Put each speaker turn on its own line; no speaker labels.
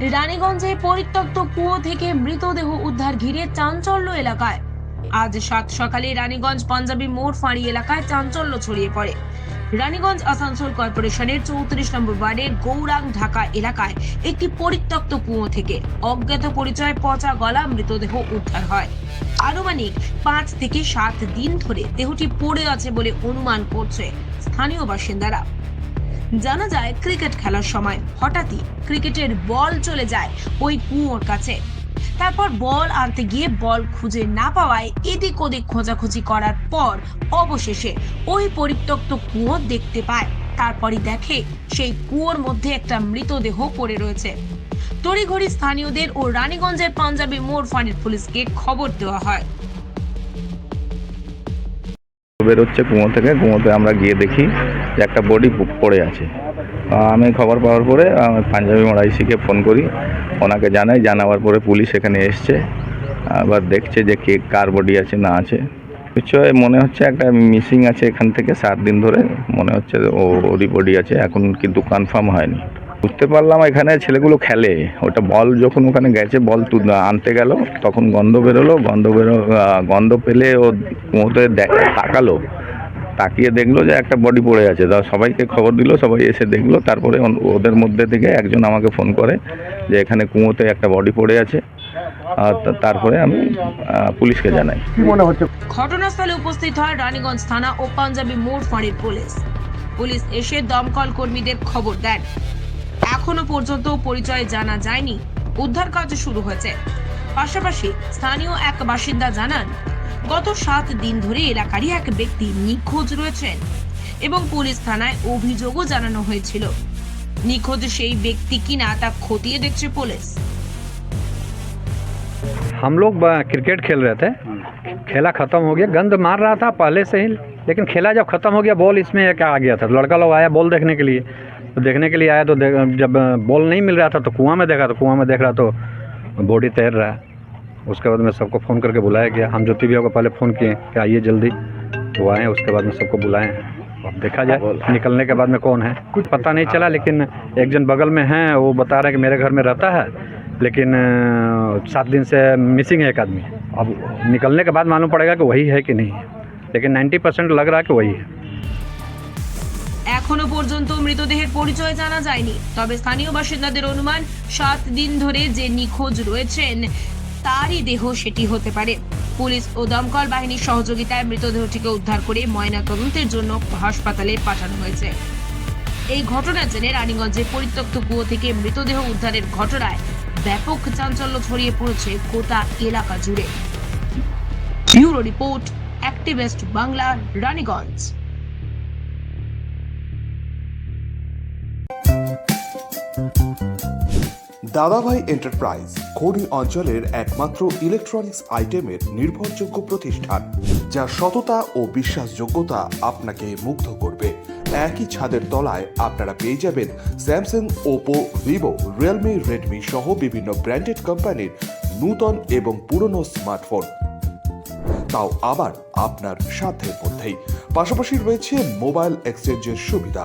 রানীগঞ্জে পরিত্যক্ত কুয়ো থেকে মৃতদেহ উদ্ধার ঘিরে চাঞ্চল্য এলাকায়। আজ সাত সকালে রানীগঞ্জ পাঞ্জাবি মোড় ফাঁড়ি এলাকায় চাঞ্চল্য ছড়িয়ে পড়ে। রানীগঞ্জ আসানসোল কর্পোরেশনের চৌত্রিশ নম্বর ওয়ার্ডের গৌরাং ঢাকা এলাকায় একটি পরিত্যক্ত কুয়ো থেকে অজ্ঞাত পরিচয় পচা গলা মৃতদেহ উদ্ধার হয়। আনুমানিক পাঁচ থেকে সাত দিন ধরে দেহটি পড়ে আছে বলে অনুমান করছে স্থানীয় বাসিন্দারা। জানা যায়, ক্রিকেট খেলার সময় হঠাৎই ক্রিকেটের বল চলে যায় ওই কুয়োর কাছে। তারপর বল আনতে গিয়ে বল খুঁজে না পাওয়ায় এদিক ওদিক খোঁজাখুঁজি করার পর অবশেষে ওই পরিত্যক্ত কুয়ো দেখতে পায়। তারপরই দেখে সেই কুয়োর মধ্যে একটা মৃতদেহ পড়ে রয়েছে। তড়িঘড়ি স্থানীয়দের ও রানীগঞ্জের পাঞ্জাবি মোড় ফাঁড়ির পুলিশকে খবর দেওয়া হয়।
বেরোচ্ছে কুয়ো থেকে, কুয়োতে আমরা গিয়ে দেখি যে একটা বডি পড়ে আছে। আমি খবর পাওয়ার পরে পাঞ্জাবি মোড়াইসিকে ফোন করি, ওনাকে জানাই, জানাবার পরে পুলিশ এখানে এসছে, আবার দেখছে যে কে, কার বডি আছে, না আছে। নিশ্চয় মনে হচ্ছে একটা মিসিং আছে এখান থেকে, সাত দিন ধরে, মনে হচ্ছে ও, ওরই বডি আছে, এখন কিন্তু কনফার্ম হয়নি। বুঝতে পারলাম এখানে ছেলেগুলো খেলে। ওটা বল যখন ওখানে গেছে বল তু- আনতে গেল তখন গন্ধ বেরোলো গন্ধ বেরো গন্ধ পেলে ও কুয়োতে দেখ- তাকালো তাকিয়ে দেখল যে একটা বডি পড়ে আছে। তা সবাইকে খবর দিল সবাই এসে দেখল তারপরে ওদের মধ্যে থেকে একজন আমাকে ফোন করে যে এখানে কুয়োতে একটা বডি পড়ে আছে। আর তা- তারপরে আমি পুলিশকে জানাই।
মনে হচ্ছে?
ঘটনাস্থলে উপস্থিত হয় রানীগঞ্জ থানা ও পাঞ্জাবি মোড় ফাঁড়ির পুলিশ। পুলিশ এসে দমকল কর্মীদের খবর দেন। এখনো পর্যন্ত পরিচয় জানা যায়নি উদ্ধার কাজ শুরু হয়েছে পাশাপাশি স্থানীয় এক বাসিন্দা জানান গত সাত দিন ধরে এলাকারই এক ব্যক্তি নিখোঁজ রয়েছেন এবং পুলিশ থানায় অভিযোগও জানানো হয়েছিল নিখোঁজ সেই ব্যক্তি কিনা তা খতিয়ে দেখছে পুলিশ
हम लोग ब- क्रिकेट खेल रहे थे खेला ख़त्म हो गया गंद मार रहा था पहले से ही लेकिन खेला जब ख़त्म हो गया बॉल इसमें क्या आ गया था तो लड़का लोग आया बॉल देखने के लिए तो देखने के लिए आया तो जब बॉल नहीं मिल रहा था तो कुआँ में देखा तो कुआँ में देख रहा तो बॉडी तैर रहा है। उसके बाद में सबको फ़ोन करके बुलाया गया। हम ज्योति भैया को पहले फ़ोन किए कि आइए जल्दी वो आए उसके बाद में सबको बुलाए हैं। अब देखा जाए निकलने के बाद में कौन है? कुछ पता नहीं चला लेकिन एक जन बगल में हैं वो बता रहे हैं कि मेरे घर में रहता है लेकिन सात दिन से मिसिंग है एक आदमी। अब निकलने के बाद मालूम पड़ेगा कि वही है कि नहीं है। लेकिन नाइन्टी परसेंट लग रहा है कि वही है।
এখনও পর্যন্ত মৃতদেহের পরিচয় জানা যায়নি। তবে স্থানীয় বাসিন্দাদের অনুমান, সাত দিন ধরে যে নিখোঁজ রয়েছেন, তারই দেহ সেটি হতে পারে। পুলিশ ও দমকল বাহিনীর সহযোগিতায় মৃতদেহটিকে উদ্ধার করে ময়না তদন্তের জন্য হাসপাতালে পাঠানো হয়েছে। এই ঘটনা জেনে রানীগঞ্জে পরিত্যক্ত কুয়ো থেকে মৃতদেহ উদ্ধারের ঘটনায় ব্যাপক চাঞ্চল্য ছড়িয়ে পড়েছে গোটা এলাকা জুড়ে। Bureau report, activist Bangla, Raniganj.
Dadabhai enterprise খনি অঞ্চলের একমাত্র ইলেকট্রনিক্স আইটেমের নির্ভরযোগ্য প্রতিষ্ঠান, যা সততা ও বিশ্বাসযোগ্যতা আপনাকে মুগ্ধ করবে। একই ছাদের তলায় আপনারা পেয়ে যাবেন Samsung Oppo Vivo Realme Redmi সহ বিভিন্ন ব্র্যান্ডেড কোম্পানির নূতন এবং পুরনো স্মার্টফোন তাও আবার আপনার সাধ্যের মধ্যেই। পাশাপাশি রয়েছে মোবাইল এক্সচেঞ্জের সুবিধা।